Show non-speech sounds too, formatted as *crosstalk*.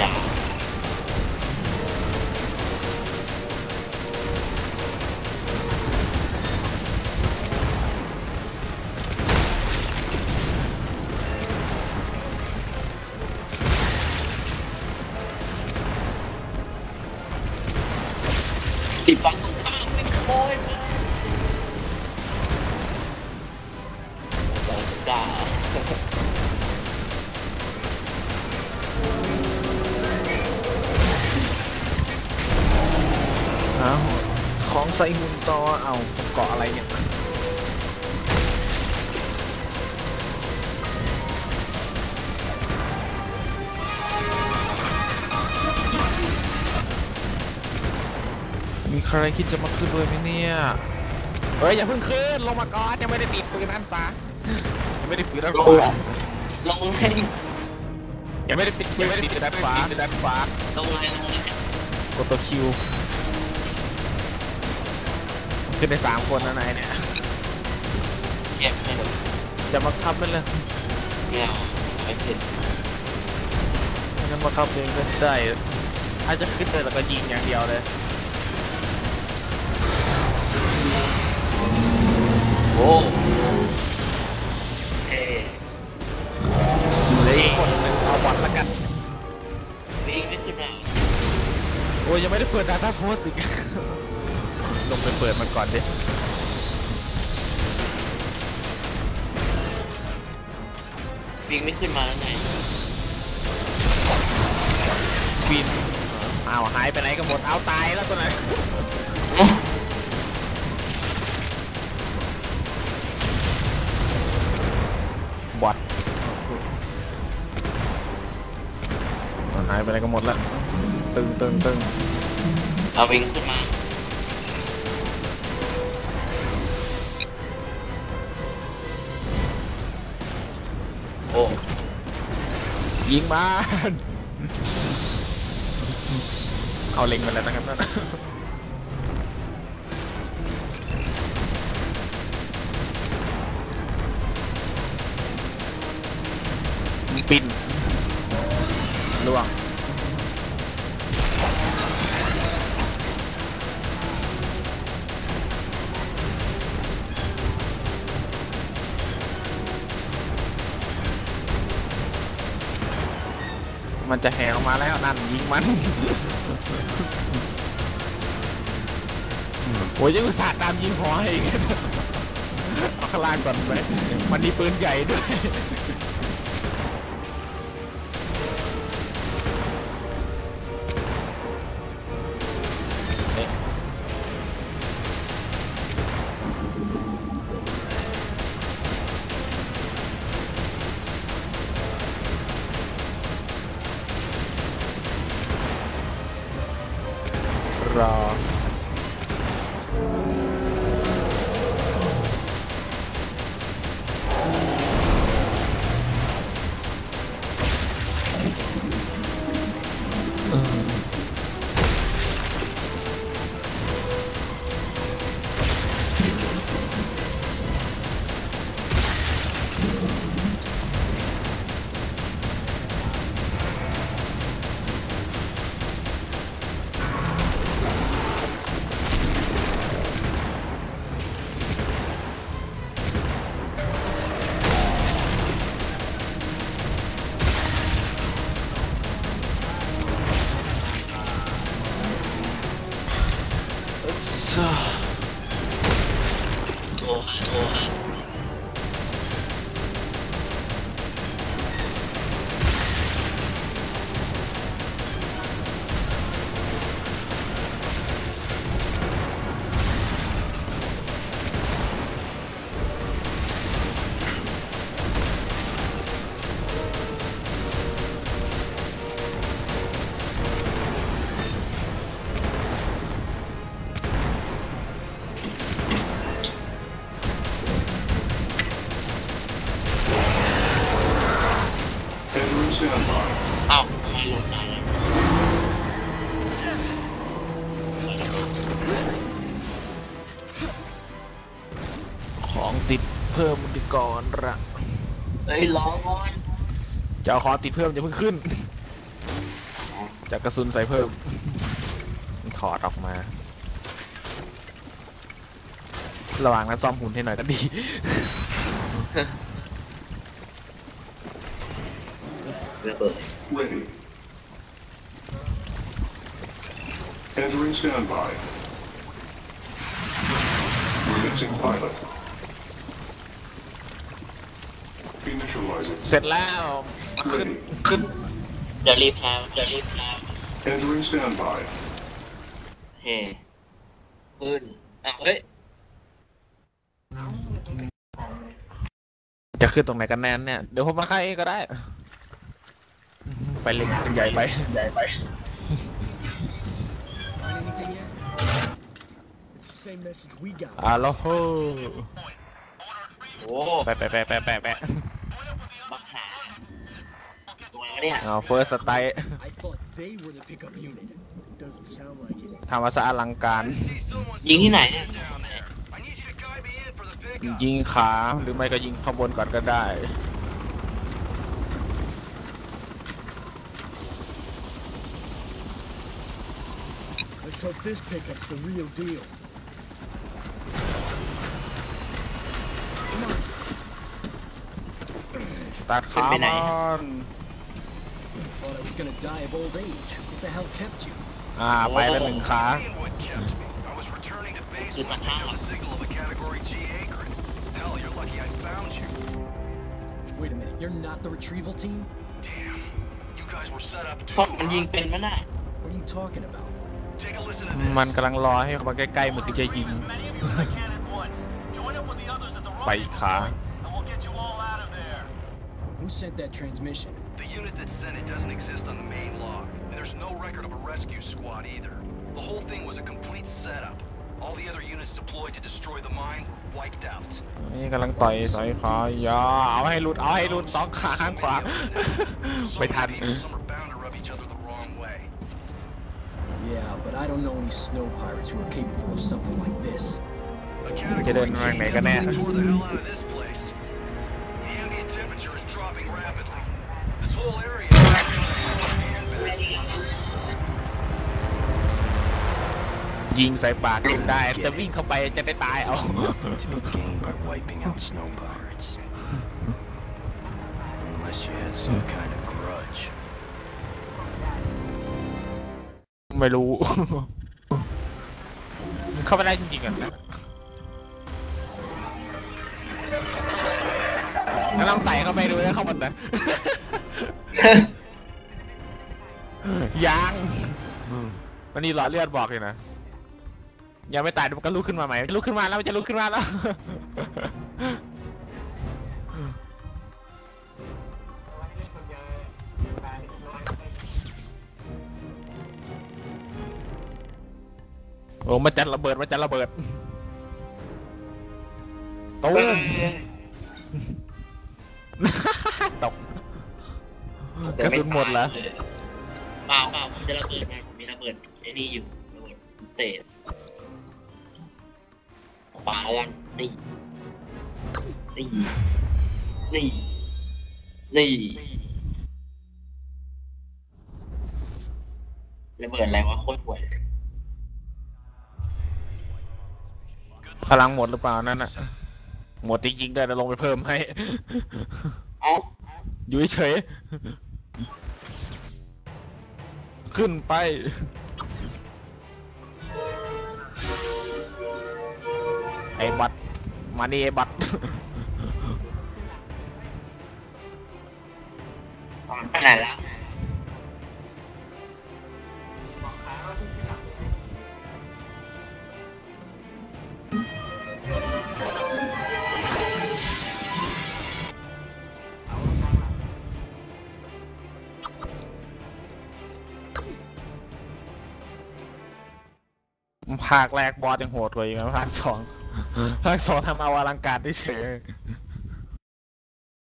จ๋า อ้าวของใส่หุ่นต่อเอาผมเกาะอะไรเนี่ยมีใครคิดจะมาขึ้นด้วยไหมเนี่ยเฮ้ยอย่าเพิ่งขึ้นลงมาก่อนยังไม่ได้ติดปืนนั่นซะยังไม่ได้ปืนด้านลขงวาลงให้ยังไม่ได้ติดยังไม่ได้ติดด้านขวาด้านขวาลงเลยลงเลยกดตัวคิว ขึ้นได้สามคนนะนายเนี่ยเก็บให้เลยจะมาขับมันเลยเนี่ยไม่ผิดจะมาขับเองก็ได้ถ้าจะขึ้นเลยแล้วก็ยิงอย่างเดียวเลยโอ้เท่เหลยคนหนึ่งเอาบอลละกันวิ่งไม่ขึ้นมาโอ้ยยังไม่ได้เปิดดาต้าโพสอีก ลงไปเปิดมันก่อนดิวิ่งไม่ขึ้นมาแล้วไงวินอ้าวหายไปไหนกันหมดเอาตายแล้วตัวไหนนบอทหายไปไหนกันหมดแล้วตึงตึงตึงเอาวิ่งขึ้นมา อ้ยิงมันเอาเล็งไปแล้วนะครับนั่นปินล่วง มันจะแห่ออกมาแล้วนั่นยิงมันโอ้ยยังอุตส่าห์ตามยิงหอให้อีกเอาข้างล่างก่อนไหมมันมีปืนใหญ่ด้วย ร ติดเพิ่มดีก่อนละเอ้ยรอก่อนจะเอาของติดเพิ่มอย่าเพิ่งขึ้น จากกระสุนใส่เพิ่มถอดออกมา ระหว่างนั้นซ่อมหุ่นให้หน่อยก็ดี ระเบิด Ready. Entering standby. Releasing pilot. เสร็จแล้วขึ้น Ready. ขึ้นเดี๋ยวรีบแพ้เดี๋ยวรีบแพ้ Entering standby. เฮ้ขึ้นอ้าวเฮ้ยจะขึ้นตรงไหนกันแน่เนี่ย เดี๋ยวผมมาค่ายเองก็ได้ ไปเล็กเป็นใหญ่ไปใหญ่ไป Find anything yet? It's the same message we เนี่ยเอาเฟิร์สสไตล์ I thought they were the pickup unit. Doesn't sound like it. ทำมาซะอลังการ ยิงที่ไหนเนี่ยยิงขาหรือไม่ก็ยิงข้างบนก่อนก็ได้ Let's hope this pickup's the real deal. Come on. ตัดขาขึ้นไปไหนมัน Thought I was gonna die of old age. What the hell kept you? อ่าไปแล้วหนึ่งขา What kept me? I was returning to base Good when I to picked up have. a signal of a Category G Akron. Hell, you're lucky I found you. Wait a minute, you're not the retrieval team? Damn. You guys were set up เพราะ too, มันยิง huh? เป็นมันน่ะ What are you talking about? Take a listen to this. มันกำลังรอให้เขามาใกล้ๆมันถึงจะยิงไปอีกขา Who sent that transmission? The unit that sent it doesn't exist on the main log, and there's no record of a rescue squad either. The whole thing was a complete setup. All the other units deployed to destroy the mine were wiped out. นี่กำลังต่อยสอยขาอย่าเอาให้หลุดเอาให้หลุดสองขาข้างขวา So ไม่ทัน many people, some are bound to rub each other the wrong way. Yeah, but I don't know any snow pirates who are capable of something like this. A Get category in G right, make a net. definitely tore the hell out of dropping rapidly. This whole area is acting like a handbasket. ยิงใส่ปากยิงได้จะวิ่งเข้าไปจะได้ตายเอา Nothing to be gained by wiping out snow pirates. Unless you had some kind of grudge. ไม่รู้ เข้าไปได้จริงๆกันนะ *laughs* งั้นลองไต่เข้าไปดูแล้วเข้ามันนะยังมันนี่หลอดเลือดบอกเลยนะยังไม่ตายเดี๋ยวมันก็ลุกขึ้นมาใหม่ลุกขึ้นมาแล้วมันจะลุกขึ้นมาแล้วโอ้มันจะระเบิดมันจะระเบิดตูม กระสุนหมดแล้วเปล่าเปล่าผมจะระเบิดไงผมมีระเบิดไอ้นี่อยู่ระเบิดพิเศษปาวันนี่นี่นี่นี่ระเบิดอะไรวะโคตรห่วยเลยพลังหมดหรือเปล่านั่นอะหมดจริงๆด้วยแต่ลงไปเพิ่มให้ เอ้าอยู่เฉยๆ ขึ้นไป ไอ้บัตรมาดิไอ้บัตรมันไปไหนแล้ว ภาคแรกบอสยังโหดกว่าอีกนะภาคสองภาคสองทำเอาอลังการได้เฉย